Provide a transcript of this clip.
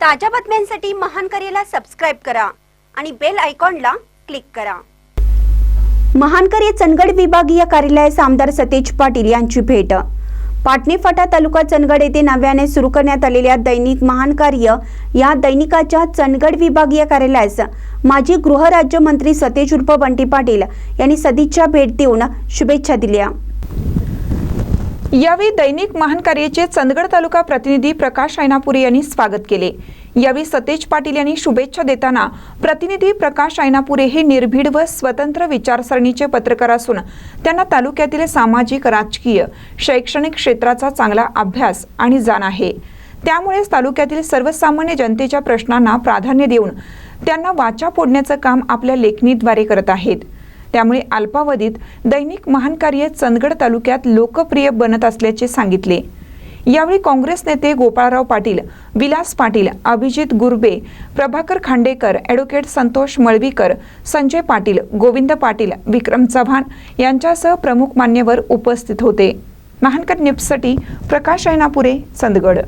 ताज्या बातम्यांसाठी महान करेला सबस्क्राईब करा आणि बेल आयकॉनला क्लिक करा. महानकर चंदगड विभागीय कार्यालयास आमदार सतेज पाटील यांची भेट. पाटणी फाटा तालुका चंदगड येथे नव्याने सुरू करण्यात आलेल्या दैनिक महान कार्य या दैनिकाच्या चंदगड विभागीय कार्यालयास माजी गृहराज्यमंत्री सतेज उर्फ बंटी पाटील यांनी सदिच्छा भेट देऊन शुभेच्छा दिल्या. यावेळी दैनिक महान कार्याचे चंदगड तालुका प्रतिनिधी प्रकाश ऐनापुरे यांनी स्वागत केले. यावेळी सतेज पाटील यांनी शुभेच्छा देताना प्रतिनिधी प्रकाश ऐनापुरे हे निर्भीड व स्वतंत्र विचारसरणीचे पत्रकार असून त्यांना तालुक्यातील सामाजिक राजकीय शैक्षणिक क्षेत्राचा चांगला अभ्यास आणि जाण आहे. त्यामुळेच तालुक्यातील सर्वसामान्य जनतेच्या प्रश्नांना प्राधान्य देऊन त्यांना वाचा फोडण्याचं काम आपल्या लेखणीद्वारे करत आहेत. त्यामुळे अल्पावधीत दैनिक महान कार्य चंदगड तालुक्यात लोकप्रिय बनत असल्याचे सांगितले. यावेळी काँग्रेस नेते गोपाळराव पाटील विलास पाटील अभिजित गुरबे प्रभाकर खांडेकर ॲडव्होकेट संतोष मळवीकर संजय पाटील गोविंद पाटील विक्रम चव्हाण यांच्यासह प्रमुख मान्यवर उपस्थित होते. महानकर न्यूजसाठी प्रकाश ऐनापुरे चंदगड.